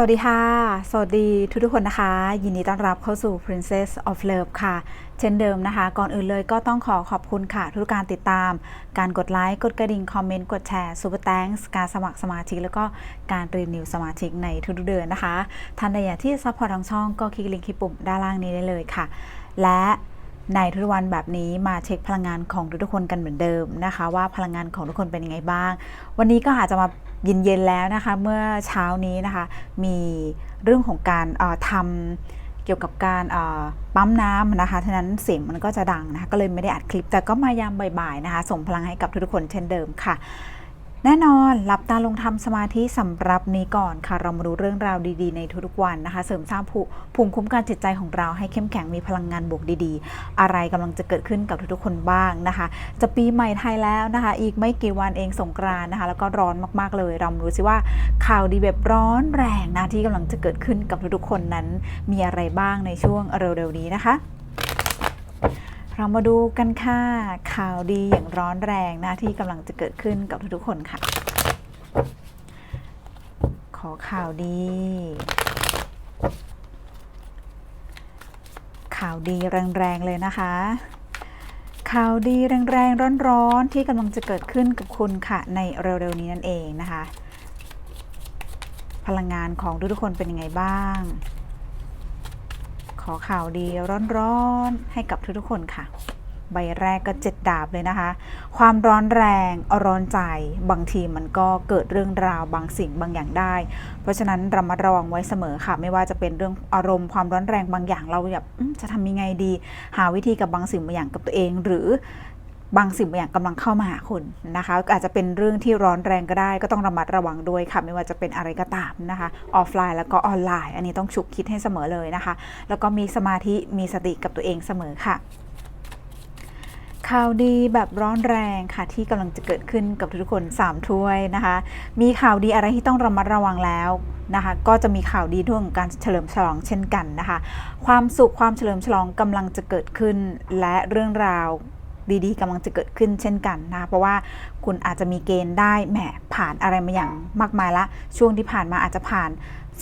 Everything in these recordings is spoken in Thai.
สวัสดีค่ะ สวัสดีทุกทุกคนนะคะ ยินดีต้อนรับเข้าสู่ Princess of Love ค่ะ เช่นเดิมนะคะ ก่อนอื่นเลยก็ต้องขอขอบคุณค่ะ ทุกการติดตาม การกดไลค์ กดกระดิ่ง คอมเมนต์ กดแชร์ Super Thanks การสมัครสมาชิก แล้วก็การรีนิวสมาชิกในทุกๆเดือนนะคะ ท่านใดอยากที่ซัพพอร์ตทางช่องก็คลิกลิงก์ที่ปุ่มด้านล่างนี้ได้เลยค่ะ และในทุกวันแบบนี้มาเช็คพลังงานของทุกๆคนกันเหมือนเดิมนะคะ ว่าพลังงานของทุกคนเป็นยังไงบ้าง วันนี้ก็อาจจะมา เย็นๆแล้วนะคะ เมื่อเช้านี้นะคะ มีเรื่องของการทำเกี่ยวกับการปั๊มน้ำนะคะฉะนั้นเสียงมันก็จะดังนะคะ ก็เลยไม่ได้อัดคลิป แต่ก็มายามบ่ายๆนะคะ ส่งพลังให้กับทุกๆคนเช่นเดิมค่ะ แน่นอนหลับตาลงทำสมาธิสำหรับนี้ก่อนค่ะ เรามาดูเรื่องราวดีๆ ในทุกๆวันนะคะ เสริมสร้างภูภูมิคุ้มกันจิตใจของเราให้เข้มแข็งมีพลังงานบวกดีๆ อะไรกำลังจะเกิดขึ้นกับทุกๆคนบ้างนะคะ จะปีใหม่ไทยแล้วนะคะ อีกไม่กี่วันเองสงกรานนะคะ แล้วก็ร้อนมากๆเลยเรามาดูสิว่าข่าวดีแบบร้อนแรงนะที่กำลังจะเกิดขึ้นกับทุกๆคนนั้น มีอะไรบ้างในช่วงเร็วๆนี้นะคะ เรามาดูกันค่ะข่าวดีอย่างร้อนแรงนะที่กำลังจะเกิดขึ้นกับทุกๆคนค่ะ ขอข่าวดี ข่าวดีแรงๆเลยนะคะข่าวดีแรงๆ ร้อนๆ ที่กำลังจะเกิดขึ้นกับคุณค่ะในเร็วๆนี้นั่นเองนะคะ พลังงานของทุกๆคนเป็นยังไงบ้าง อข่าวดีร้อนๆให้กับทุกๆคนค่ะ ใบแรกก็เจ็ดดาบเลยนะคะ ความร้อนแรงร้อนใจบางทีมันก็เกิดเรื่องราวบางสิ่งบางอย่างได้ เพราะฉะนั้นระมัดระวังไว้เสมอค่ะ ไม่ว่าจะเป็นเรื่องอารมณ์ความร้อนแรงบางอย่างเราแบบจะทำยังไงดี หาวิธีกับบางสิ่งบางอย่างกับตัวเอง หรือ บางสิ่งบางอย่างกำลังเข้ามาหาคุณนะคะ อาจจะเป็นเรื่องที่ร้อนแรงก็ได้ ก็ต้องระมัดระวังด้วยค่ะ ไม่ว่าจะเป็นอะไรก็ตามนะคะ ออฟไลน์แล้วก็ออนไลน์ อันนี้ต้องฉุกคิดให้เสมอเลยนะคะ แล้วก็มีสมาธิมีสติกับตัวเองเสมอค่ะข่าวดีแบบร้อนแรงค่ะที่กำลังจะเกิดขึ้นกับทุกคน 3 ถ้วยนะคะ มีข่าวดีอะไรที่ต้องระมัดระวังแล้วนะคะ ก็จะมีข่าวดีเรื่องของการเฉลิมฉลองเช่นกันนะคะ ความสุขความเฉลิมฉลองกำลังจะเกิดขึ้น และเรื่องราว ดีๆกำลังจะเกิดขึ้นเช่นกันนะเพราะว่าคุณอาจจะมีเกณฑ์ได้แหมผ่านอะไรมาอย่างมากมายละ ช่วงที่ผ่านมาอาจจะผ่าน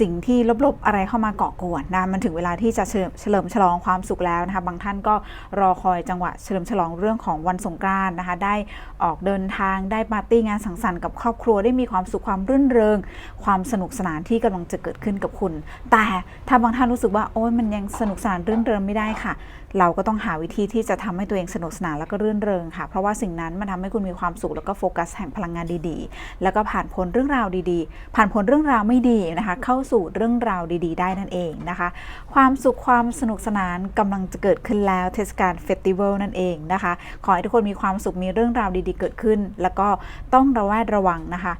สิ่งที่ลบๆอะไรเข้ามาเกาะกวนนะมันถึงเวลาที่จะเฉลิมฉลองความสุขแล้วนะคะบางท่านก็รอคอยจังหวะเฉลิมฉลองเรื่องของวันสงกรานต์นะคะ ได้ออกเดินทางได้ปาร์ตี้งานสังสรรค์กับครอบครัวได้มีความสุขความรื่นเริง ความสนุกสนานที่กำลังจะเกิดขึ้นกับคุณ แต่ถ้าบางท่านรู้สึกว่าโอ้ยมันยังสนุกสนานรื่นเริงไม่ได้ค่ะ เราก็ต้องหาวิธีที่จะทำให้ตัวเองสนุกสนานแล้วก็รื่นเริงค่ะ เพราะว่าสิ่งนั้นมันทำให้คุณมีความสุขแล้วก็โฟกัสแห่งพลังงานดีๆ แล้วก็ผ่านพ้นเรื่องราวดีๆ ผ่านพ้นเรื่องราวไม่ดีนะคะ เข้าสู่เรื่องราวดีๆ ได้นั่นเองนะคะ ความสุขความสนุกสนานกำลังจะเกิดขึ้นแล้วเทศกาลเฟสติวัลนั่นเองนะคะ ขอให้ทุกคนมีความสุขมีเรื่องราวดีๆ เกิดขึ้น แล้วก็ต้องระแวดระวังนะคะ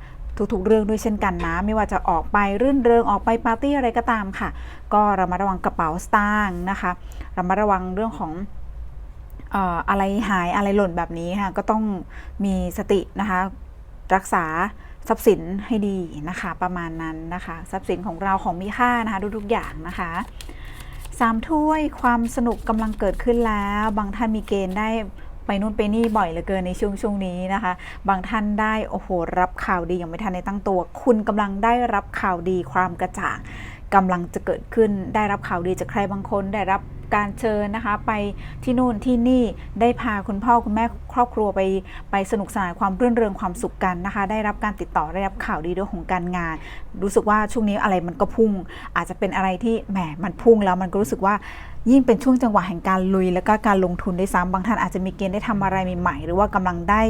ทุก ๆ เรื่องด้วยเช่นกันนะ ไม่ว่าจะออกไปรื่นเริงออกไปปาร์ตี้อะไรก็ตามค่ะ ก็ระมัดระวังกระเป๋าสตางค์นะคะระมัดระวังเรื่องของเอ่ออะไรหายอะไรหล่นแบบนี้ค่ะก็ต้องมีสตินะคะ รักษาทรัพย์สินให้ดีนะคะ ประมาณนั้นนะคะ ทรัพย์สินของเราของมีค่านะคะทุกๆอย่างนะคะสามถ้วยความสนุกกำลังเกิดขึ้นแล้ว บางท่านมีเกณฑ์ได้ ไปนู่นไปนี่บ่อยเหลือเกินในช่วงช่วงนี้นะคะ บางท่านได้โอ้โหรับข่าวดีอย่างไม่ทันในตั้งตัว คุณกำลังได้รับข่าวดีความกระจ่างกำลังจะเกิดขึ้นได้รับข่าวดีจากใครบางคนได้รับ การเชิญนะคะ ไปที่นู่นที่นี่ได้พาคุณพ่อคุณแม่ครอบครัวไปไปสนุกสนานความรื่นเริงความสุขกันนะคะ ได้รับการติดต่อได้รับข่าวดีเรื่องของการงาน รู้สึกว่าช่วงนี้อะไรมันก็พุ่ง อาจจะเป็นอะไรที่แหมมันพุ่งแล้วมันก็รู้สึกว่ายิ่งเป็นช่วงจังหวะแห่งการลุย แล้วก็การลงทุนได้วยซ้ำบางท่านอาจจะมีเกณฑ์ได้ทำอะไรใหม่ๆหรือว่ากำลังได้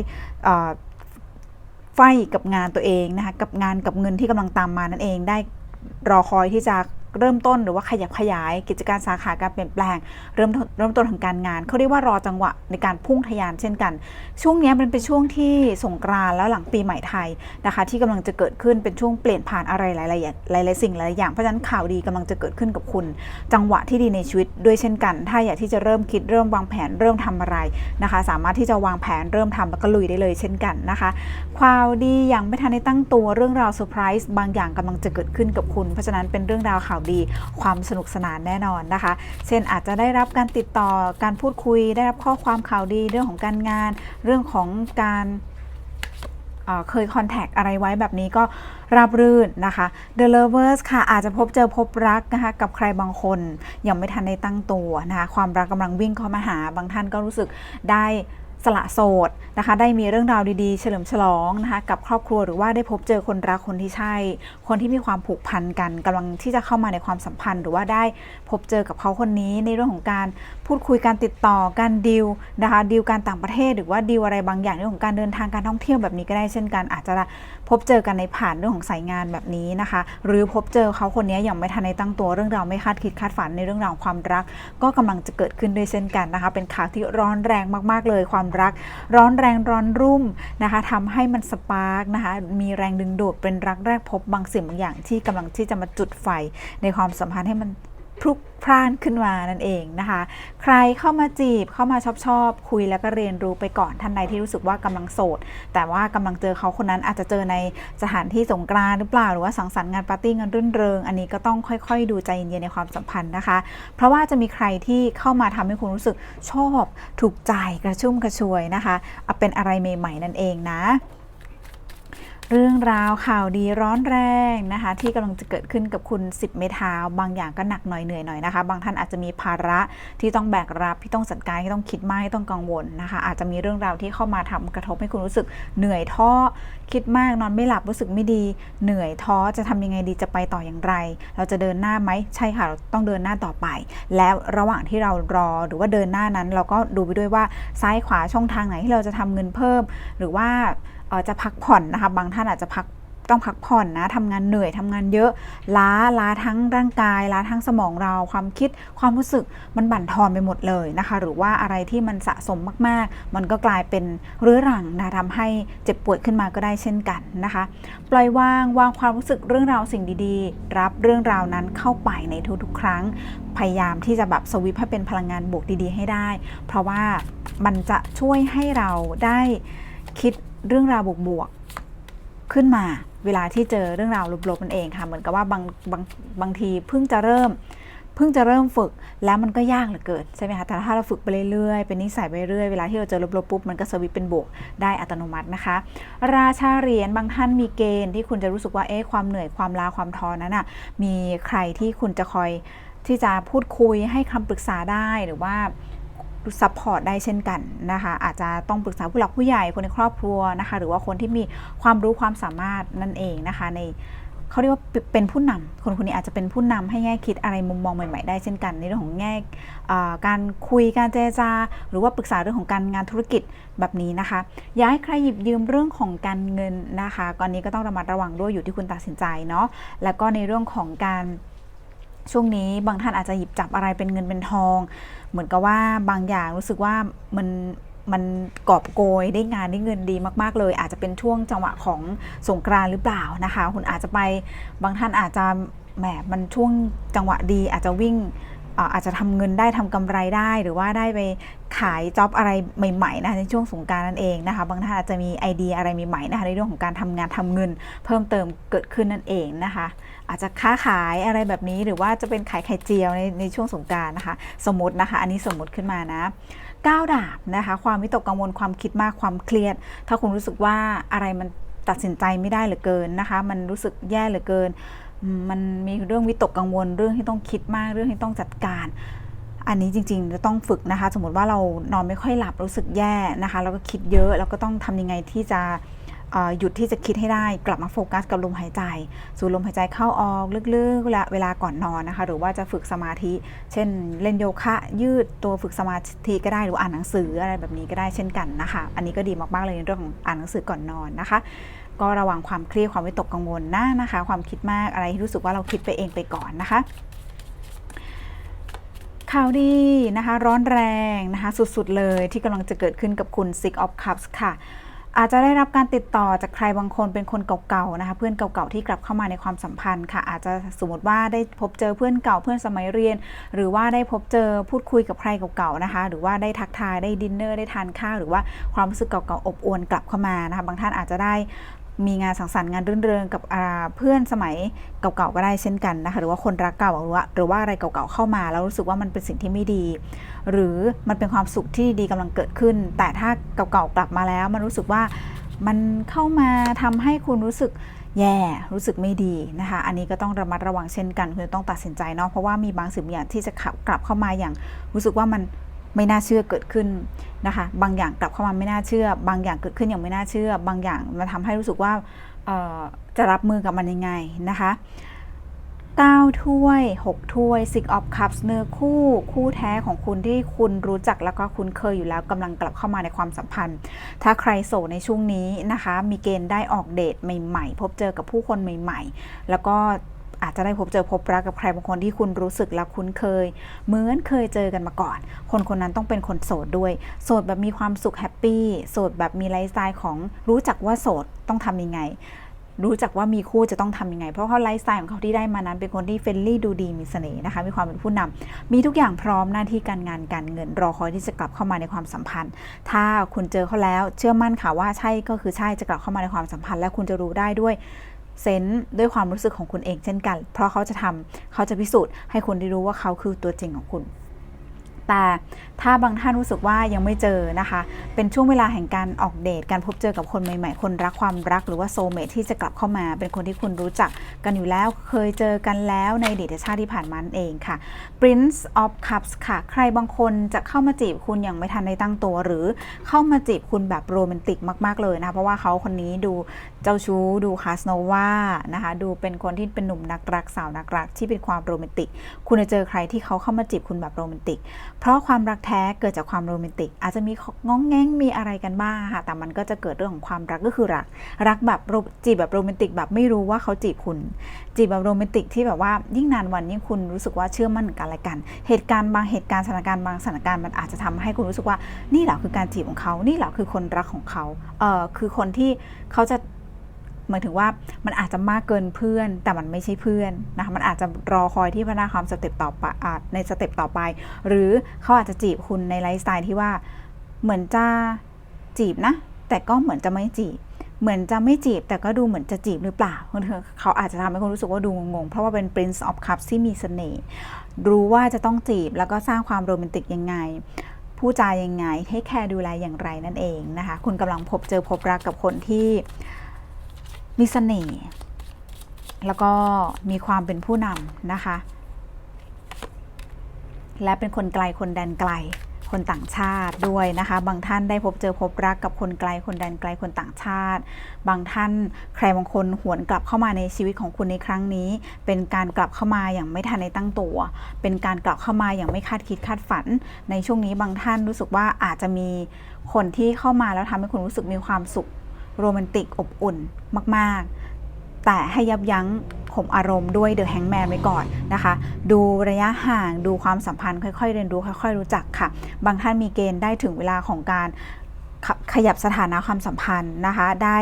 ไฟกับงานตัวเองนะคะกับงานกับเงินที่กำลังตามมานั่นเองได้รอคอยที่จะ เริ่มต้นหรือว่าขยับขยายกิจการสาขาการเปลี่ยนแปลง เริ่มเริ่มต้นของการงานเขาเรียกว่ารอจังหวะในการพุ่งทะยานเช่นกัน ช่วงนี้มันเป็นช่วงที่สงกรานต์แล้วหลังปีใหม่ไทยนะคะ ที่กำลังจะเกิดขึ้นเป็นช่วงเปลี่ยนผ่านอะไรหลายๆอย่างหลายๆสิ่งหลายๆอย่างเพราะฉะนั้นข่าวดีกำลังจะเกิดขึ้นกับคุณ จังหวะที่ดีในชีวิตด้วยเช่นกัน ถ้าอยากที่จะเริ่มคิดเริ่มวางแผนเริ่มทำอะไรนะคะ สามารถที่จะวางแผนเริ่มทำแล้วก็ลุยได้เลยเช่นกันนะคะข่าวดีอย่างไม่ทันได้ตั้งตัวเรื่องราวเซอร์ไพรส์บางอย่างกำลังจะเกิดขึ้นกับคุณ เพราะฉะนั้นเป็นเรื่องราวข่าวดี ความสนุกสนานแน่นอนนะคะ เช่นอาจจะได้รับการติดต่อการพูดคุย ได้รับข้อความข่าวดีเรื่องของการงาน เรื่องของการเคยคอนแทคอะไรไว้แบบนี้ก็ราบรื่นนะคะ The Lovers ค่ะ อาจจะพบเจอพบรักนะคะกับใครบางคนยังไม่ทันได้ตั้งตัวนะคะความรักกำลังวิ่งเข้ามาหาบางท่านก็รู้สึกได้ สละโสดนะคะ ได้มีเรื่องราวดีๆ เฉลิมฉลองนะคะกับครอบครัวหรือว่าได้พบเจอคนรักคนที่ใช่ คนที่มีความผูกพันกันกำลังที่จะเข้ามาในความสัมพันธ์ หรือว่าได้พบเจอกับเขาคนนี้ในเรื่องของการพูดคุยการติดต่อการดีลนะคะดีลการต่างประเทศ หรือว่าดีลอะไรบางอย่างเรื่องของการเดินทางการท่องเที่ยวแบบนี้ก็ได้เช่นกันอาจจะ พบเจอกันในผ่านเรื่องของสายงานแบบนี้นะคะ หรือพบเจอเขาคนนี้ยังไม่ทันในตั้งตัวเรื่องราวไม่คาดคิดคาดฝันในเรื่องราวความรัก ก็กำลังจะเกิดขึ้นด้วยเช่นกันนะคะ เป็นข่าวที่ร้อนแรงมากๆเลยความรัก ร้อนแรงร้อนรุ่มนะคะทำให้มันสปาร์กนะคะมีแรงดึงดูดเป็นรักแรกพบบางสิ่งบางอย่างที่กำลังที่จะมาจุดไฟในความสัมพันธ์ให้มัน พลุกพล่านขึ้นมานั่นเองนะคะ ใครเข้ามาจีบเข้ามาชอบชอบคุยแล้วก็เรียนรู้ไปก่อนท่านใดที่รู้สึกว่ากำลังโสด แต่ว่ากำลังเจอเขาคนนั้นอาจจะเจอในสถานที่สงกรานต์หรือเปล่าหรือว่าสังสรรค์งานปาร์ตี้งานรื่นเริง อันนี้ก็ต้องค่อยๆ ดูใจเย็นๆในความสัมพันธ์นะคะ เพราะว่าจะมีใครที่เข้ามาทำให้คุณรู้สึกชอบถูกใจกระชุ่มกระชวยนะคะเอาเป็นอะไรใหม่ ๆ นั่นเองนะ เรื่องราวข่าวดีร้อนแรงนะคะ ที่กำลังจะเกิดขึ้นกับคุณ 10 เมทาวบางอย่างก็หนักหน่อยเหนื่อยหน่อยนะคะ บางท่านอาจจะมีภาระที่ต้องแบกรับที่ต้องจัดการที่ต้องคิดมากที่ต้องกังวลนะคะ อาจจะมีเรื่องราวที่เข้ามาทำกระทบให้คุณรู้สึกเหนื่อยท้อคิดมากนอนไม่หลับรู้สึกไม่ดี เหนื่อยท้อจะทำยังไงดีจะไปต่ออย่างไร เราจะเดินหน้าไหมใช่ค่ะเราต้องเดินหน้าต่อไป แล้วระหว่างที่เรารอหรือว่าเดินหน้านั้น เราก็ดูไปด้วยว่าซ้ายขวาช่องทางไหนที่เราจะทำเงินเพิ่ม หรือว่า จะพักผ่อนนะคะ บางท่านอาจจะพักต้องพักผ่อนนะทำงานเหนื่อยทำงานเยอะล้าล้าทั้งร่างกายล้าทั้งสมองเราความคิดความรู้สึกมันบั่นทอนไปหมดเลยนะคะ หรือว่าอะไรที่มันสะสมมากๆ มันก็กลายเป็นเรื้อรังนะทำให้เจ็บปวดขึ้นมาก็ได้เช่นกันนะคะ ปล่อยวางวางความรู้สึกเรื่องราวสิ่งดีๆ รับเรื่องราวนั้นเข้าไปในทุกๆ ครั้ง พยายามที่จะแบบสวิปให้เป็นพลังงานบวกดีๆ ให้ได้ เพราะว่ามันจะช่วยให้เราได้คิด เรื่องราวบวกๆขึ้นมา เวลาที่เจอเรื่องราวลบๆนั่นเองค่ะ เหมือนกับว่าบางบางบางทีเพิ่งจะเริ่มเพิ่งจะเริ่มฝึกแล้วมันก็ยากเหลือเกินใช่ไหมคะแต่ถ้าเราฝึกไปเรื่อยๆเป็นนิสัยไปเรื่อยเวลาที่เราเจอลบๆปุ๊บมันก็สวิปเป็นบวกได้อัตโนมัตินะคะ ราชาเหรียญบางท่านมีเกณฑ์ที่คุณจะรู้สึกว่าเอ๊ะความเหนื่อยความลาความท้อนั้นอะมีใครที่คุณจะคอยที่จะพูดคุยให้คำปรึกษาได้หรือว่า ซัพพอร์ตได้เช่นกันนะคะอาจจะต้องปรึกษาผู้หลักผู้ใหญ่คนในครอบครัวนะคะหรือว่าคนที่มีความรู้ความสามารถนั่นเองนะคะในเขาเรียกว่าเป็นผู้นำคนคนนี้อาจจะเป็นผู้นำให้แง่คิดอะไรมุมมองใหม่ ๆ ได้เช่นกัน ในเรื่องของแง่การคุยการเจรจา หรือว่าปรึกษาเรื่องของการงานธุรกิจแบบนี้นะคะ อย่าให้ใครหยิบยืมเรื่องของการเงินนะคะก่อนนี้ก็ต้องระมัดระวังด้วยอยู่ที่คุณตัดสินใจเนาะแล้วก็ในเรื่องของการ ช่วงนี้บางท่านอาจจะหยิบจับอะไรเป็นเงินเป็นทอง เหมือนกับว่าบางอย่างรู้สึกว่ามันมันกอบโกยได้งานได้เงินดีมาก ๆ เลย อาจจะเป็นช่วงจังหวะของสงกรานหรือเปล่านะคะ คุณอาจจะไปบางท่านอาจจะแหมมันช่วงจังหวะดีอาจจะวิ่งอาจจะทำเงินได้ทำกำไรได้หรือว่าได้ไปขายจ็อบอะไรใหม่ๆนะในช่วงสงการนั่นเองนะคะ บางท่านอาจจะมีไอเดียอะไรใหม่ๆนะคะในเรื่องของการทำงานทำเงินเพิ่มเติมเกิดขึ้นนั่นเองนะคะ อาจจะค้าขายอะไรแบบนี้หรือว่าจะเป็นขายไข่เจียวในในช่วงสงการนะคะ สมมตินะคะ อันนี้สมมติขึ้นมานะก้าวดาบนะคะ ความวิตกกังวลความคิดมากความเครียด ถ้าคุณรู้สึกว่าอะไรมันตัดสินใจไม่ได้เหลือเกินนะคะ มันรู้สึกแย่เหลือเกิน มันมีเรื่องวิตกกังวลเรื่องที่ต้องคิดมากเรื่องที่ต้องจัดการอันนี้จริงๆจะต้องฝึกนะคะ สมมติว่าเรานอนไม่ค่อยหลับรู้สึกแย่นะคะ แล้วก็คิดเยอะแล้วก็ต้องทำยังไงที่จะ หยุดที่จะคิดให้ได้ กลับมาโฟกัสกับลมหายใจ สูดลมหายใจเข้าออกลึกๆเวลาเวลาก่อนนอนนะคะ หรือว่าจะฝึกสมาธิ เช่นเล่นโยคะ ยืดตัวฝึกสมาธิก็ได้หรืออ่านหนังสืออะไรแบบนี้ก็ได้เช่นกันนะคะ อันนี้ก็ดีมากๆเลยในเรื่องของอ่านหนังสือก่อนนอนนะคะ ก็ระวังความเครียดความวิตกกังวลนะนะคะ ความคิดมากอะไรที่รู้สึกว่าเราคิดไปเองไปก่อนนะคะข่าวดีนะคะร้อนแรงนะคะสุดๆเลยที่กำลังจะเกิดขึ้นกับคุณ Six of Cups ค่ะ อาจจะได้รับการติดต่อจากใครบางคนเป็นคนเก่าๆนะคะ เพื่อนเก่าๆที่กลับเข้ามาในความสัมพันธ์ค่ะ อาจจะสมมติว่าได้พบเจอเพื่อนเก่าเพื่อนสมัยเรียน หรือว่าได้พบเจอพูดคุยกับใครเก่าๆนะคะ หรือว่าได้ทักทายได้ดินเนอร์ได้ทานข้าวหรือว่าความรู้สึกเก่าๆอบอวลกลับเข้ามานะคะบางท่านอาจจะได้ มีงานสังสรรค์งานรื่นเริงกับเพื่อนสมัยเก่าๆก็ได้เช่นกันนะคะหรือว่าคนรักเก่าหรือว่าหรือว่าอะไรเก่าๆเข้ามา แล้วรู้สึกว่ามันเป็นสิ่งที่ไม่ดี หรือมันเป็นความสุขที่ดีกำลังเกิดขึ้น แต่ถ้าเก่าๆกลับมาแล้ว มันรู้สึกว่ามันเข้ามาทำให้คุณรู้สึกแย่รู้สึกไม่ดีนะคะ อันนี้ก็ต้องระมัดระวังเช่นกัน คุณต้องตัดสินใจเนาะ เพราะว่ามีบางสิ่งบางอย่างที่จะขับกลับเข้ามาอย่าง รู้สึกว่ามันไม่น่าเชื่อเกิดขึ้น นะคะ บางอย่างกลับเข้ามาไม่น่าเชื่อ บางอย่างเกิดขึ้นอย่างไม่น่าเชื่อ บางอย่างมันทำให้รู้สึกว่าจะรับมือกับมันยังไงนะคะ9ถ้วย 6 ถ้วย Six of Cups เนื้อคู่ คู่แท้ของคุณที่คุณรู้จักแล้วก็คุ้นเคยอยู่แล้วกำลังกลับเข้ามาในความสัมพันธ์ ถ้าใครโสดในช่วงนี้นะคะ มีเกณฑ์ได้ออกเดทใหม่ ๆ พบเจอกับผู้คนใหม่ ๆ แล้วก็ อาจจะได้พบเจอพบรักกับใครบางคนที่คุณรู้สึกและคุ้นเคย เหมือนเคยเจอกันมาก่อน คนคนนั้นต้องเป็นคนโสดด้วย โสดแบบมีความสุขแฮปปี้ โสดแบบมีไลฟ์สไตล์ของรู้จักว่าโสดต้องทำยังไงรู้จักว่ามีคู่จะต้องทำยังไง เพราะเขาไลฟ์สไตล์ของเขาที่ได้มานั้นเป็นคนที่เฟรนลี่ดูดีมีเสน่ห์นะคะ มีความเป็นผู้นำมีทุกอย่างพร้อมหน้าที่การงานการเงินรอคอยที่จะกลับเข้ามาในความสัมพันธ์ ถ้าคุณเจอเขาแล้ว เชื่อมั่นค่ะว่าใช่ก็คือใช่จะกลับเข้ามาในความสัมพันธ์ และคุณจะรู้ได้ด้วย เซนส์ด้วยความรู้สึกของคุณเองเช่นกัน เพราะเขาจะทำเขาจะพิสูจน์ให้คนได้รู้ว่าเขาคือตัวจริงของคุณ แต่ถ้าบางท่านรู้สึกว่ายังไม่เจอนะคะ เป็นช่วงเวลาแห่งการออกเดท การพบเจอกับคนใหม่ๆ คนรักความรักหรือว่าโซเมทที่จะกลับเข้ามา เป็นคนที่คุณรู้จักกันอยู่แล้ว เคยเจอกันแล้วในอดีตชาติที่ผ่านมานั่นเองค่ะ Prince of Cups ค่ะ ใครบางคนจะเข้ามาจีบคุณอย่างไม่ทันได้ตั้งตัว หรือเข้ามาจีบคุณแบบโรแมนติกมากๆเลยนะ เพราะว่าเขาคนนี้ดูเจ้าชู้ ดูคาสโนวานะคะ ดูเป็นคนที่เป็นหนุ่มนักรักสาวนักรักที่เป็นความโรแมนติก คุณจะเจอใครที่เขาเข้ามาจีบคุณแบบโรแมนติกเพราะความรักแท้เกิดจากความโรแมนติก อาจจะมีง้องแง้งมีอะไรกันบ้างค่ะ แต่มันก็จะเกิดเรื่องของความรักก็คือรัก รักแบบจีบแบบโรแมนติกแบบไม่รู้ว่าเขาจีบคุณ จีบแบบโรแมนติกที่แบบว่ายิ่งนานวันยิ่งคุณรู้สึกว่าเชื่อมั่นกันและกัน เหตุการณ์บางเหตุการณ์สถานการณ์บางสถานการณ์มันอาจจะทำให้คุณรู้สึกว่านี่แหละคือการจีบของเขา นี่แหละคือคนรักของเขา เออคือคนที่เขาจะ หมายถึงว่ามันอาจจะมากเกินเพื่อน แต่มันไม่ใช่เพื่อนนะคะมันอาจจะรอคอยที่พัฒนาความสเต็ปต่อไปอในสเต็ปต่อไป หรือเขาอาจจะจีบคุณในไลฟ์สไตล์ที่ว่าเหมือนจะจีบนะ แต่ก็เหมือนจะไม่จีบ เหมือนจะไม่จีบ แต่ก็ดูเหมือนจะจีบหรือเปล่าเขาอาจจะทำให้คุณรู้สึกว่าดูงงๆ เพราะว่าเป็น Prince of Cups ที่มีเสน่ห์รู้ว่าจะต้องจีบแล้วก็สร้างความโรแมนติกยังไงผู้จายังไงให้แคร์ดูแลอย่างไรนั่นเองนะคะ คุณกำลังพบเจอพบรักกับคนที่ มีเสน่ห์แล้วก็มีความเป็นผู้นำนะคะ และเป็นคนไกลคนแดนไกล คนต่างชาติด้วยนะคะ บางท่านได้พบเจอพบรักกับคนไกลคนแดนไกลคนต่างชาติ บางท่านใครบางคนหวนกลับเข้ามาในชีวิตของคุณในครั้งนี้ เป็นการกลับเข้ามาอย่างไม่ทันในตั้งตัว เป็นการกลับเข้ามาอย่างไม่คาดคิดคาดฝัน ในช่วงนี้บางท่านรู้สึกว่าอาจจะมีคนที่เข้ามาแล้วทำให้คุณรู้สึกมีความสุข โรแมนติกอบอุ่นมาก ๆ แต่ให้ยับยั้งข่มอารมณ์ด้วยเดอะแฮงแมนไว้ก่อนนะคะ ดูระยะห่างดูความสัมพันธ์ค่อย ๆ เรียนรู้ค่อย ๆ รู้จักค่ะ บางท่านมีเกณฑ์ได้ถึงเวลาของการ ขขยับสถานะความสัมพันธ์นะคะได้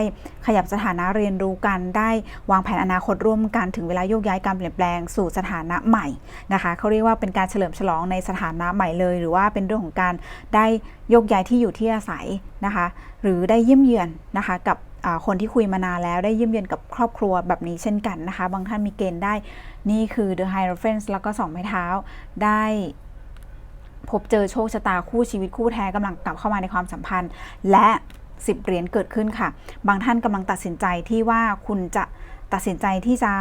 ขยับสถานะเรียนรู้กัน ได้วางแผนอนาคตร่วมกันถึงเวลาโยกย้ายการเปลี่ยนแปลงสู่สถานะใหม่นะคะเขาเรียกว่าเป็นการเฉลิมฉลองในสถานะใหม่เลย หรือว่าเป็นเรื่องของการได้โยกย้ายที่อยู่ที่อาศัยนะคะหรือได้เยี่ยมเยือนนะคะกับคนที่คุยมานานแล้วได้เยี่ยมเยือนกับครอบครัวแบบนี้เช่นกันนะคะ บางท่านมีเกณฑ์ได้นี่คือ The Hierophant แล้วก็สองไม้เท้าได้ พบเจอโชคชะตาคู่ชีวิตคู่แท้กำลังกลับเข้ามาในความสัมพันธ์ และ10เหรียญเกิดขึ้นค่ะ บางท่านกำลังตัดสินใจที่ว่าคุณจะตัดสินใจที่จะ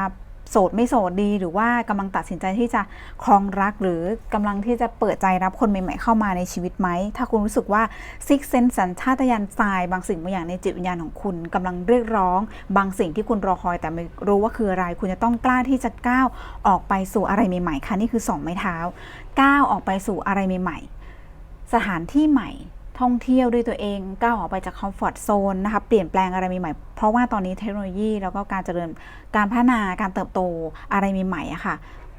โสดไม่โสดดี หรือว่ากำลังตัดสินใจที่จะครองรัก หรือกำลังที่จะเปิดใจรับคนใหม่ ๆ เข้ามาในชีวิตไหม ถ้าคุณรู้สึกว่าซิกเซนสัญชาตญาณทรายบางสิ่งบางอย่างในจิตวิญญาณของคุณกำลังเรียกร้อง บางสิ่งที่คุณรอคอยแต่ไม่รู้ว่าคืออะไร คุณจะต้องกล้าที่จะก้าวออกไปสู่อะไรใหม่ ๆ ค่ะ นี่คือสองไม้เท้า ก้าวออกไปสู่อะไรใหม่ๆ สถานที่ใหม่ ท่องเที่ยวด้วยตัวเอง ก้าวออกไปจากคอมฟอร์ทโซนนะคะ เปลี่ยนแปลงอะไรใหม่ๆ เพราะว่าตอนนี้เทคโนโลยีแล้วก็การเจริญ การพัฒนา การเติบโตอะไรใหม่ๆอะค่ะ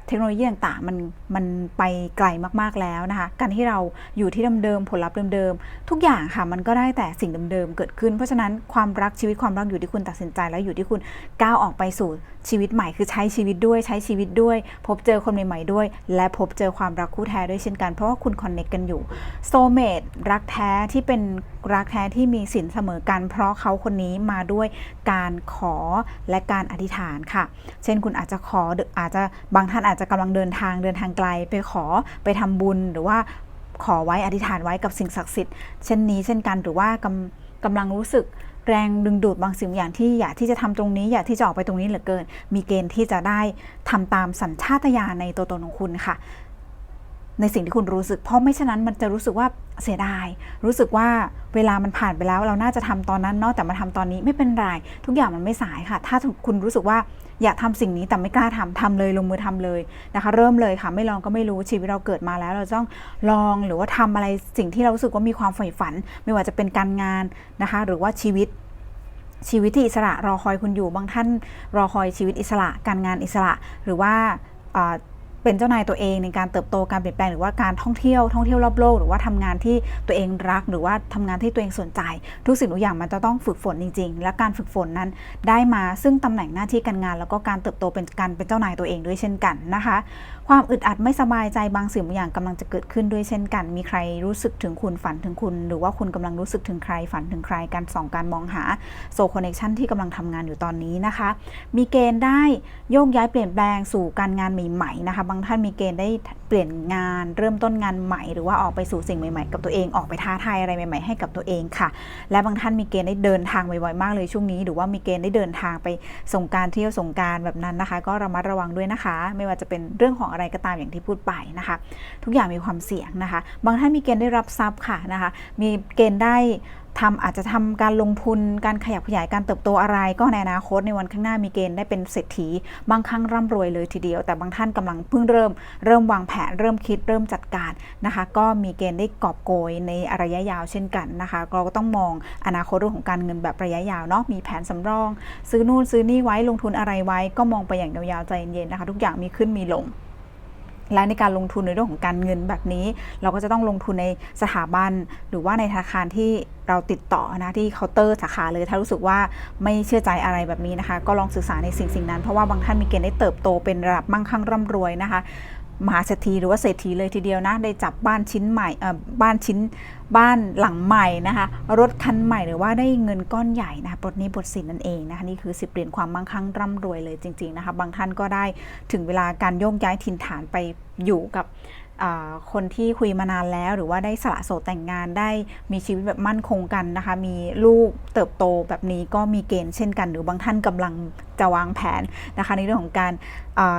เทคโนโลยีต่างๆมันมันไปไกลมากๆแล้วนะคะการที่เราอยู่ที่เดิมๆผลลัพธ์เดิมๆทุกอย่างค่ะมันก็ได้แต่สิ่งเดิมๆเกิดขึ้น เพราะฉะนั้นความรักชีวิตความรักอยู่ที่คุณตัดสินใจ และอยู่ที่คุณก้าวออกไปสู่ชีวิตใหม่คือใช้ชีวิตด้วยใช้ชีวิตด้วย พบเจอคนใหม่ๆด้วย และพบเจอความรักคู่แท้ด้วยเช่นกัน เพราะว่าคุณคอนเน c กกันอยู่โซเมดรักแท้ที่เป็นรักแท้ที่มีสินเสมอกัน เพราะเขาคนนี้มาด้วยการขอและการอธิษฐานค่ะ เช่นคุณอาจจะขออาจจะบางท่านอาจจะกำลังเดินทางเดินทางไกลไปขอไปทำบุญหรือว่าขอไว้อธิษฐานไว้กับสิ่งศักดิ์สิทธิ์เช่นนี้เช่นกันหรือว่ากำกำลังรู้สึกแรงดึงดูดบางสิ่งบางอย่างที่อยากที่จะทำตรงนี้อยากที่จะออกไปตรงนี้เหลือเกิน มีเกณฑ์ที่จะได้ทำตามสัญชาตญาณในตัวตนของคุณค่ะ ในสิ่งที่คุณรู้สึก เพราะไม่ฉะนั้นมันจะรู้สึกว่าเสียดาย รู้สึกว่าเวลามันผ่านไปแล้ว เราน่าจะทำตอนนั้นเนอกแต่มาทำตอนนี้ไม่เป็นไรทุกอย่างมันไม่สายค่ะ ถ้าคุณรู้สึกว่าอยากทำสิ่งนี้แต่ไม่กล้าทำทำเลยลงมือทำเลยนะคะ เริ่มเลยค่ะไม่ลองก็ไม่รู้ชีวิตเราเกิดมาแล้ว เราต้องลองหรือว่าทำอะไรสิ่งที่เรารู้สึกว่ามีความใฝ่ฝัน ไม่ว่าจะเป็นการงานนะคะ หรือว่าชีวิตชีวิตที่อิสระรอคอยคุณอยู่บางท่านรอคอยชีวิตอิสระ การงานอิสระหรือว่าอ่า เป็นเจ้านายตัวเองในการเติบโตการเปลี่ยนแปลงหรือว่าการท่องเที่ยวท่องเที่ยวรอบโลกหรือว่าทำงานที่ตัวเองรัก หรือว่าทำงานที่ตัวเองสนใจ ทุกสิ่งทุกอย่างมันจะต้องฝึกฝนจริง ๆ และการฝึกฝนนั้นได้มาซึ่งตำแหน่งหน้าที่การงาน แล้วก็การเติบโตเป็นการเป็นเจ้านายตัวเองด้วยเช่นกันนะคะ ความอึดอัดไม่สบายใจบางสิ่งบางอย่างกำลังจะเกิดขึ้นด้วยเช่นกัน มีใครรู้สึกถึงคุณฝันถึงคุณ หรือว่าคุณกำลังรู้สึกถึงใครฝันถึงใครการส่องการมองหาโซคอนเนคชั่นที่กำลังทำงานอยู่ตอนนี้นะคะ มีเกณฑ์ได้โยกย้ายเปลี่ยนแปลงสู่การงานใหม่ๆนะคะางท่านมีเกณฑ์ได้เปลี่ยนงาน เริ่มต้นงานใหม่ หรือว่าออกไปสู่สิ่งใหม่ๆ กับตัวเองออกไปท้าทายอะไรใหม่ๆให้กับตัวเองค่ะ และบางท่านมีเกณฑ์ได้เดินทางบ่อยๆมากเลยช่วงนี้ หรือว่ามีเกณฑ์ได้เดินทางไปส่งการเที่ยวส่งการแบบนั้นนะคะ ก็ระมัดระวังด้วยนะคะ ไม่ว่าจะเป็นเรื่องของอะไรก็ตามอย่างที่พูดไปนะคะ ทุกอย่างมีความเสี่ยงนะคะ บางท่านมีเกณฑ์ได้รับทรัพย์ค่ะนะคะ มีเกณฑ์ได้ ทำอาจจะทำการลงทุนการขยับขยายการเติบโตอะไร ก็ในอนาคตในวันข้างหน้ามีเกณฑ์ได้เป็นเศรษฐี บางครั้งร่ำรวยเลยทีเดียว แต่บางท่านกำลังเพิ่งเริ่ม เริ่มวางแผนเริ่มคิดเริ่มจัดการนะคะ ก็มีเกณฑ์ได้กอบโกยในระยะยาวเช่นกันนะคะเราก็ต้องมองอนาคตเรื่องของการเงินแบบระยะยาวเนาะมีแผนสำรอง ซื้อนู่นซื้อนี่ไว้ลงทุนอะไรไว้ ก็มองไปอย่างยาวๆใจเย็นๆนะคะ ทุกอย่างมีขึ้นมีลง และในการลงทุนในเรื่องของการเงินแบบนี้ เราก็จะต้องลงทุนในสถาบัน หรือว่าในธนาคารที่เราติดต่อนะที่เคาน์เตอร์สาขาเลย ถ้ารู้สึกว่าไม่เชื่อใจอะไรแบบนี้นะคะ ก็ลองศึกษาในสิ่งสิ่งนั้น เพราะว่าบางท่านมีเกณฑ์ได้เติบโตเป็นระดับมั่งคั่งร่ำรวยนะคะ มหาเศรษฐีหรือว่าเศรษฐีเลยทีเดียวนะ ได้จับบ้านชิ้นใหม่เอ่อบ้านชิ้นบ้านหลังใหม่นะคะรถคันใหม่หรือว่าได้เงินก้อนใหญ่นะคะปลดหนี้ปลดสินนั่นเองนะคะนี่คือสิบเหรียญความมั่งคั่งร่ำรวยเลยจริงๆนะคะบางท่านก็ได้ถึงเวลาการโยกย้ายถิ่นฐานไปอยู่กับคนที่คุยมานานแล้ว หรือว่าได้สละโสดแต่งงานได้มีชีวิตแบบมั่นคงกันนะคะ มีลูกเติบโตแบบนี้ก็มีเกณฑ์เช่นกัน หรือบางท่านกำลังจะวางแผนนะคะ ในเรื่องของการ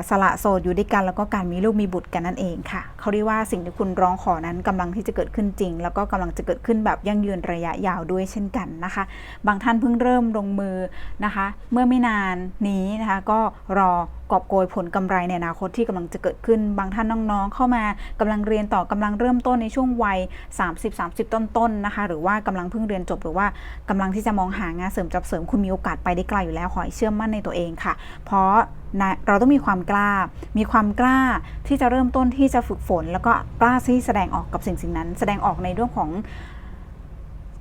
สละโสดอยู่ด้วยกัน แล้วก็การมีลูกมีบุตรกันนั่นเองค่ะเขาเรียกว่าสิ่งที่คุณร้องขอนั้นกำลังที่จะเกิดขึ้นจริง แล้วก็กำลังจะเกิดขึ้นแบบยั่งยืนระยะยาวด้วยเช่นกันนะคะ บางท่านเพิ่งเริ่มลงมือนะคะ เมื่อไม่นานนี้นะคะก็รอกอบโกยผลกำไรในอนาคตที่กำลังจะเกิดขึ้น บางท่านน้องๆ เข้ามากำลังเรียนต่อกำลังเริ่มต้นในช่วงวัย 30 30 ต้นๆนนะคะ หรือว่ากำลังเพิ่งเรียนจบหรือว่ากำลังที่จะมองหางานเสริมจับเสริมคุณมีโอกาสไปได้ไกลอยู่แล้วขอให้เชื่อมั่นในตัวเองค่ะ เพราะนะเราต้องมีความกล้า มีความกล้าที่จะเริ่มต้นที่จะฝึกฝน แล้วก็กล้าที่แสดงออกกับสิ่งสิ่งนั้น แสดงออกในเรื่องของ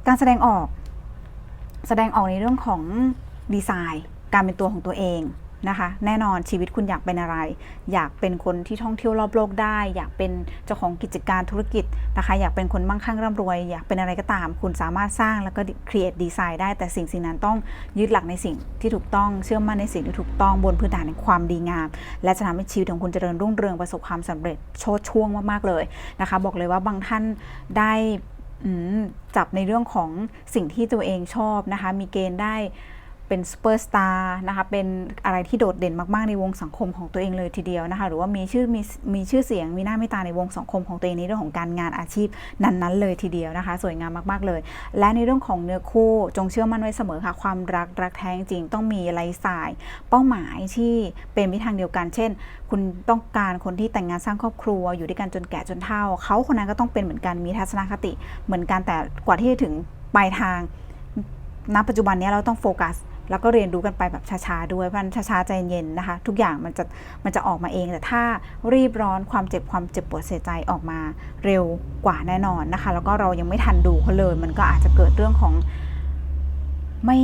การแสดงออก แสดงออกในเรื่องของดีไซน์ การเป็นตัวของตัวเอง นะคะ แน่นอนชีวิตคุณอยากเป็นอะไร อยากเป็นคนที่ท่องเที่ยวรอบโลกได้ อยากเป็นเจ้าของกิจการธุรกิจนะคะ อยากเป็นคนมั่งคั่งร่ำรวย อยากเป็นอะไรก็ตาม คุณสามารถสร้างแล้วก็ create design ได้ แต่สิ่งสิ่งนั้นต้องยึดหลักในสิ่งที่ถูกต้อง เชื่อมั่นในสิ่งที่ถูกต้องบนพื้นฐานแห่งความดีงาม และจะทำให้ชีวิตของคุณเจริญรุ่งเรืองประสบความสำเร็จโชดช่วงมากๆเลยนะคะ บอกเลยว่าบางท่านได้จับในเรื่องของสิ่งที่ตัวเองชอบนะคะ มีเกณฑ์ได้ เป็นซูเปอร์สตาร์นะคะเป็นอะไรที่โดดเด่นมากๆในวงสังคมของตัวเองเลยทีเดียวนะคะหรือว่ามีชื่อมีมีชื่อเสียงมีหน้ามีตาในวงสังคมของตัวเองในเรื่องของการงานอาชีพนั้นๆ เลยทีเดียวนะคะ สวยงามมากๆเลย และในเรื่องของเนื้อคู่จงเชื่อมั่นไว้เสมอค่ะ ความรักรักแท้จริงต้องมีไลฟ์สไตล์เป้าหมายที่เป็นวิธีทางเดียวกัน เช่น คุณต้องการคนที่แต่งงานสร้างครอบครัว อยู่ด้วยกันจนแก่จนเฒ่าเขาคนนั้นก็ต้องเป็นเหมือนกันมีทัศนคติเหมือนกันแต่กว่าที่จะถึงปลายทางณปัจจุบันนี้เราต้องโฟกัส แล้วก็เรียนรู้กันไปแบบช้าๆด้วยเพราะฉะนั้นช้าๆใจเย็นนะคะ ทุกอย่างมันจะมันจะออกมาเอง แต่ถ้ารีบร้อนความเจ็บความเจ็บปวดเสียใจออกมาเร็วกว่าแน่นอนนะคะ แล้วก็เรายังไม่ทันดูเขาเลย มันก็อาจจะเกิดเรื่องของไม่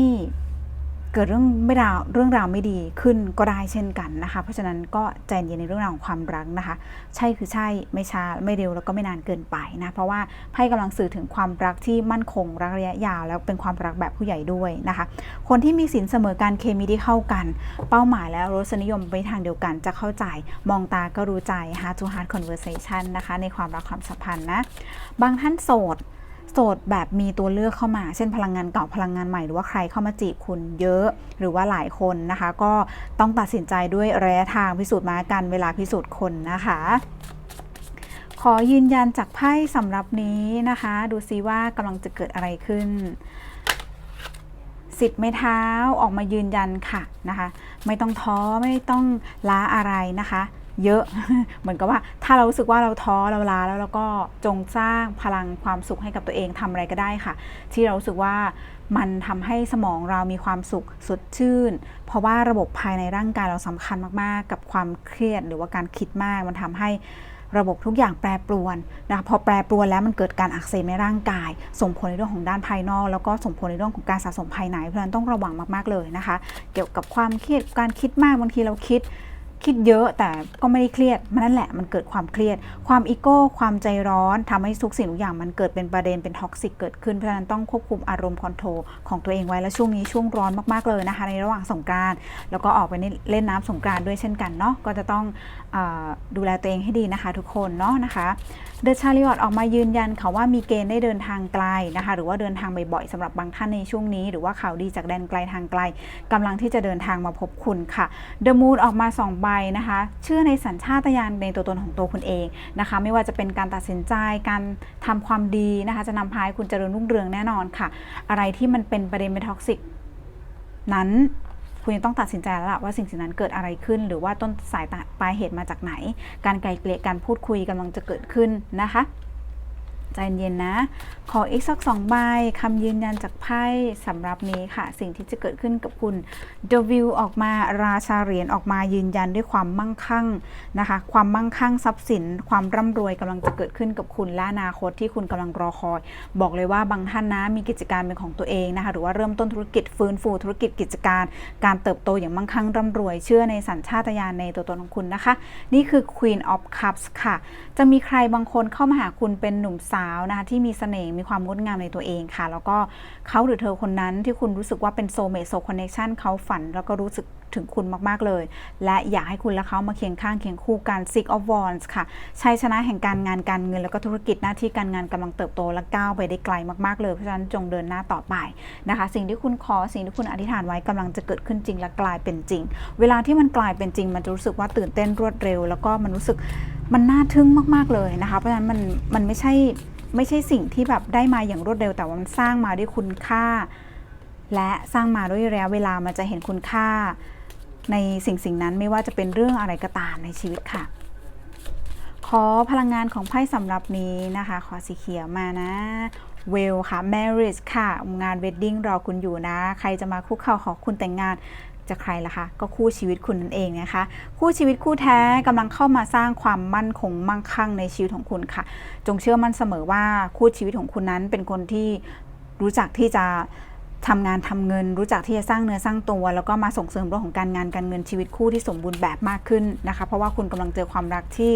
เกิดเรื่องไม่ราวเรื่องราวไม่ดีขึ้นก็ได้เช่นกันนะคะ เพราะฉะนั้นก็ใจเย็นในเรื่องราวของความรักนะคะ ใช่คือใช่ไม่ช้าไม่เร็วแล้วก็ไม่นานเกินไปนะเพราะว่าไพ่กำลังสื่อถึงความรักที่มั่นคงรักระยะยาว แล้วเป็นความรักแบบผู้ใหญ่ด้วยนะคะ คนที่มีสินเสมอการเคมีที่เข้ากัน เป้าหมายและรสนิยมไปทางเดียวกันจะเข้าใจมองตาก็รู้ใจ heart to heart conversation นะคะในความรักความสัมพันธ์นะบางท่านโสด โสดแบบมีตัวเลือกเข้ามา เช่นพลังงานเก่าพลังงานใหม่หรือว่าใครเข้ามาจีบคุณเยอะ หรือว่าหลายคนนะคะ ก็ต้องตัดสินใจด้วยระยะทางพิสูจน์มากันเวลาพิสูจน์คนนะคะขอยืนยันจากไพ่สำหรับนี้นะคะ ดูซิว่ากำลังจะเกิดอะไรขึ้น สิทธิ์ไม้เท้าออกมายืนยันค่ะนะคะ ไม่ต้องท้อไม่ต้องล้าอะไรนะคะ เยอะ เหมือนกับว่าถ้าเรารู้สึกว่าเราท้อเราล้าแล้วเราก็จงสร้างพลังความสุขให้กับตัวเองทำอะไรก็ได้ค่ะ ที่เรารู้สึกว่ามันทำให้สมองเรามีความสุขสดชื่น เพราะว่าระบบภายในร่างกายเราสำคัญมากๆ กับความเครียดหรือว่าการคิดมากมันทำให้ระบบทุกอย่างแปรปรวนนะคะพอแปรปรวนแล้วมันเกิดการอักเสบในร่างกาย ส่งผลในเรื่องของด้านภายนอก แล้วก็ส่งผลในเรื่องของการสะสมภายในเพราะฉะนั้นต้องระวังมากๆเลยนะคะ เกี่ยวกับความเครียดการคิดมากบางทีเราคิด คิดเยอะแต่ก็ไม่ได้เครียดมันนั่นแหละมันเกิดความเครียด ความอีโก้ความใจร้อนทำให้ทุกสิ่งทุกอย่างมันเกิดเป็นประเด็นเป็นท็อกซิกเกิดขึ้นเพราะฉะนั้นต้องควบคุมอารมณ์คอนโทรลของตัวเองไว้และช่วงนี้ช่วงร้อนมากๆเลยนะคะ ในระหว่างสงการแล้วก็ออกไปเล่นน้ำสงการด้วยเช่นกันเนาะก็จะต้อง ดูแลตัวเองให้ดีนะคะทุกคนเนาะนะคะเดอะชาริออตออกมายืนยันค่ะว่ามีเกณฑ์ได้เดินทางไกลนะคะ หรือว่าเดินทางบ่อยๆสำหรับบางท่านในช่วงนี้ หรือว่าข่าวดีจากแดนไกลทางไกลกำลังที่จะเดินทางมาพบคุณค่ะเดอะมูนออกมาสองใบนะคะ เชื่อในสัญชาตญาณในตัวตนของตัวคุณเองนะคะ ไม่ว่าจะเป็นการตัดสินใจการทำความดีนะคะ จะนำพาให้คุณเจริญรุ่งเรืองแน่นอนค่ะ อะไรที่มันเป็นประเด็นเป็นท็อกซิกนั้น คุณจะต้องตัดสินใจแล้วล่ะว่าสิ่งสิ่งนั้นเกิดอะไรขึ้น หรือว่าต้นสายปลายเหตุมาจากไหน การไกลเกลี่ยการพูดคุยกำลังจะเกิดขึ้นนะคะ ใจเย็นนะ ขออีกสักสองใบคำยืนยันจากไพ่สำหรับนี้ค่ะ สิ่งที่จะเกิดขึ้นกับคุณ The View ออกมาราชาเหรียญออกมายืนยันด้วยความมั่งคั่งนะคะ ความมั่งคั่งทรัพย์สิน ความร่ำรวยกำลังจะเกิดขึ้นกับคุณและอนาคตที่คุณกำลังรอคอย บอกเลยว่าบางท่านนะมีกิจการเป็นของตัวเองนะคะ หรือว่าเริ่มต้นธุรกิจฟื้นฟูธุรกิจกิจการ การเติบโตอย่างมั่งคั่งร่ำรวยเชื่อในสัญชาตญาณในตัวตนของคุณนะคะ นี่คือ Queen of Cups ค่ะ จะมีใครบางคนเข้ามาหาคุณเป็นหนุ่มสาวนะคะที่มีเสน่ห์มีความงดงามในตัวเองค่ะ แล้วก็เขาหรือเธอคนนั้นที่คุณรู้สึกว่าเป็นโซเมโซคอนเนคชันเขาฝันแล้วก็รู้สึก ถึงคุณมากๆเลย และอยากให้คุณและเขามาเคียงข้างเคียงคู่กัน Six of Wands ค่ะชัยชนะแห่งการงานการเงินแล้วก็ธุรกิจหน้าที่การงานกำลังเติบโตและก้าวไปได้ไกลมากๆเลยเพราะฉะนั้นจงเดินหน้าต่อไปนะคะ สิ่งที่คุณขอสิ่งที่คุณอธิษฐานไว้กำลังจะเกิดขึ้นจริงและกลายเป็นจริง เวลาที่มันกลายเป็นจริง มันจะรู้สึกว่าตื่นเต้นรวดเร็ว แล้วก็มันรู้สึกมันน่าทึ่งมากๆเลยนะคะ เพราะฉะนั้นมันมันไม่ใช่ไม่ใช่สิ่งที่แบบได้มาอย่างรวดเร็วแต่ว่ามันสร้างมาด้วยคุณค่า และสร้างมาด้วยระยะเวลามันจะเห็นคุณค่า ในสิ่งสิ่งนั้นไม่ว่าจะเป็นเรื่องอะไรก็ตามในชีวิตค่ะ ขอพลังงานของไพ่สำหรับนี้นะคะ ขอสีเขียวมานะเวลค่ะ marriage ค่ะ งาน wedding รอคุณอยู่นะ ใครจะมาคุกเข่าขอคุณแต่งงานจะใครล่ะคะก็คู่ชีวิตคุณนั่นเองนะคะ คู่ชีวิตคู่แท้กำลังเข้ามาสร้างความมั่นคงมั่งคั่งในชีวิตของคุณค่ะ จงเชื่อมั่นเสมอว่าคู่ชีวิตของคุณนั้นเป็นคนที่รู้จักที่จะ ทำงานทำเงิน รู้จักที่จะสร้างเนื้อสร้างตัว แล้วก็มาส่งเสริมเรื่องของการงานการเงินชีวิตคู่ที่สมบูรณ์แบบมากขึ้นนะคะ เพราะว่าคุณกำลังเจอความรักที่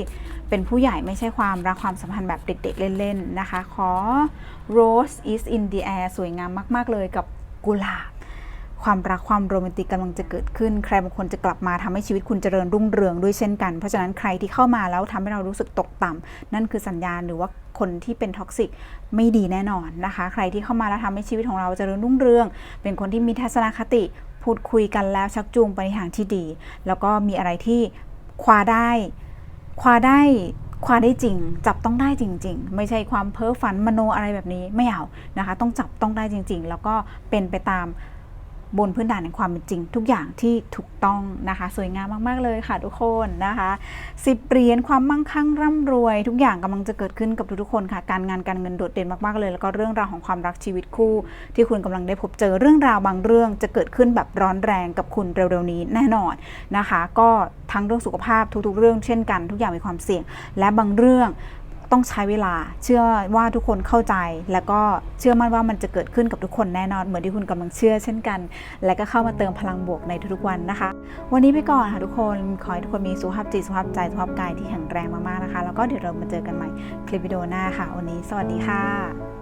เป็นผู้ใหญ่ไม่ใช่ความรักความสัมพันธ์แบบเด็ก ๆ เล่น ๆ นะคะ ขอ Rose is in the air สวยงามมาก ๆ เลยกับกุหลาบ ความรักความโรแมนติกกำลังจะเกิดขึ้น ใครบางคนจะกลับมาทำให้ชีวิตคุณเจริญรุ่งเรืองด้วยเช่นกัน เพราะฉะนั้นใครที่เข้ามาแล้วทำให้เรารู้สึกตกต่ำนั่นคือสัญญาณหรือว่าคนที่เป็นท็อกซิกไม่ดีแน่นอนนะคะ ใครที่เข้ามาแล้วทำให้ชีวิตของเราเจริญรุ่งเรือง เป็นคนที่มีทัศนคติ พูดคุยกันแล้วชักจูงไปในทางที่ดี แล้วก็มีอะไรที่คว้าได้คว้าได้คว้าได้จริง จับต้องได้จริง ๆ ไม่ใช่ความเพ้อฝันมโนอะไรแบบนี้ไม่เอานะคะ ต้องจับต้องได้จริง ๆ แล้วก็เป็นไปตาม บนพื้นฐานแห่งความเป็นจริง ทุกอย่างที่ถูกต้องนะคะ สวยงามมาก ๆ เลยค่ะทุกคนนะคะสิบเหรียญความมั่งคั่งร่ำรวย ทุกอย่างกำลังจะเกิดขึ้นกับทุกๆคนค่ะ การงานการเงินโดดเด่นมากๆเลย แล้วก็เรื่องราวของความรักชีวิตคู่ ที่คุณกำลังได้พบเจอเรื่องราวบางเรื่องจะเกิดขึ้นแบบร้อนแรงกับคุณเร็วๆนี้แน่นอนนะคะ ก็ทั้งเรื่องสุขภาพทุกๆ เรื่องเช่นกัน ทุกอย่างมีความเสี่ยง และบางเรื่อง ต้องใช้เวลา เชื่อว่าทุกคนเข้าใจ แล้วก็เชื่อมั่นว่ามันจะเกิดขึ้นกับทุกคนแน่นอน เหมือนที่คุณกำลังเชื่อเช่นกัน และก็เข้ามาเติมพลังบวกในทุกๆวันนะคะ วันนี้ไปก่อนค่ะทุกคน ขอให้ทุกคนมีสุขภาพจิตสุขภาพใจสุขภาพกายที่แข็งแรงมากๆนะคะ แล้วก็เดี๋ยวเรามาเจอกันใหม่คลิปวิดีโอหน้าค่ะ วันนี้ สวัสดีค่ะ